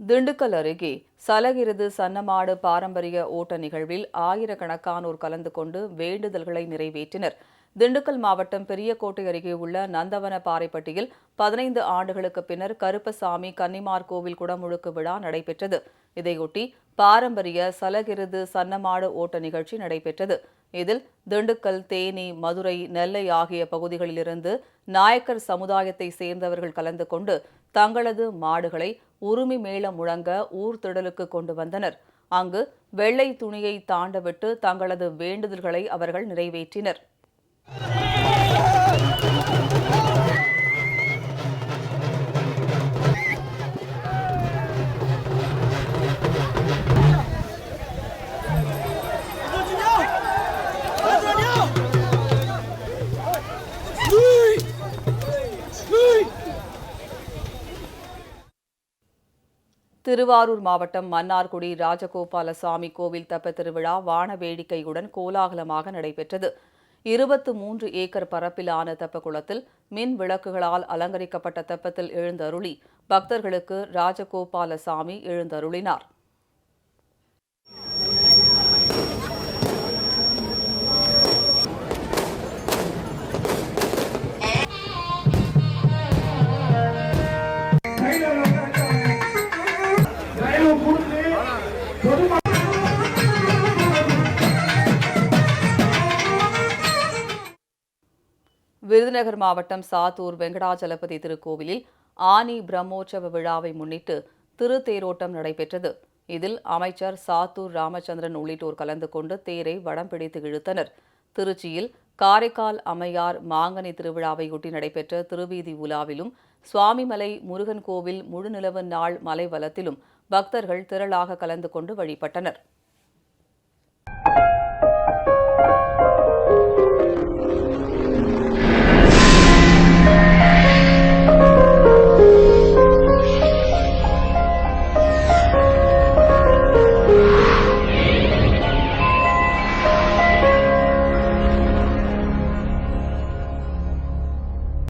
திண்டுக்கல் அருகே சலகிருது சன்னமாடு பாரம்பரிய ஓட்ட நிகழ்வில் ஆயிரக்கணக்கானோர் கலந்து கொண்டு வேண்டுதல்களை நிறைவேற்றினர். திண்டுக்கல் மாவட்டம் பெரியகோட்டை அருகே உள்ள நந்தவன பாறைப்பட்டியில் பதினைந்து ஆண்டுகளுக்கு பின்னர் கருப்பசாமி கன்னிமார் கோவில் குடமுழுக்கு விழா நடைபெற்றது. இதையொட்டி பாரம்பரிய சலகிருது சன்னமாடு ஓட்ட நிகழ்ச்சி நடைபெற்றது. இதில் திண்டுக்கல் தேனி மதுரை நெல்லை ஆகிய பகுதிகளிலிருந்து நாயக்கர் சமுதாயத்தை சேர்ந்தவர்கள் கலந்து கொண்டு தங்களது மாடுகளை உரிமை மேளம் முழங்க ஊர் திடலுக்கு கொண்டு வந்தனர். அங்கு வெள்ளை துணியை தாண்டவிட்டு தங்களது வேண்டுதல்களை அவர்கள் நிறைவேற்றினர். திருவாரூர் மாவட்டம் மன்னார்குடி ராஜகோபாலசாமி கோவில் தப்ப திருவிழா வான வேடிக்கையுடன் கோலாகலமாக நடைபெற்றது. இருபத்து மூன்று ஏக்கர் பரப்பிலான தெப்பக்குளத்தில் மின் விளக்குகளால் அலங்கரிக்கப்பட்ட தெப்பத்தில் எழுந்தருளி பக்தர்களுக்கு ராஜகோபாலசாமி எழுந்தருளினார். விருதுநகர் மாவட்டம் சாத்தூர் வெங்கடாச்சலபதி திருக்கோவிலில் ஆனி பிரம்மோற்சவ விழாவை முன்னிட்டு திருத்தேரோட்டம் நடைபெற்றது. இதில் அமைச்சர் சாத்தூர் ராமச்சந்திரன் உள்ளிட்டோர் கலந்து கொண்டு தேரை வடம் பிடித்து இழுத்தனர். திருச்சியில் காரைக்கால் அம்மையார் மாங்கனி திருவிழாவையொட்டி நடைபெற்ற திருவீதி உலாவிலும் சுவாமிமலை முருகன் கோவில் முழுநிலவு நாள் மலைவலத்திலும் பக்தர்கள் திரளாக கலந்து கொண்டு வழிபட்டனர்.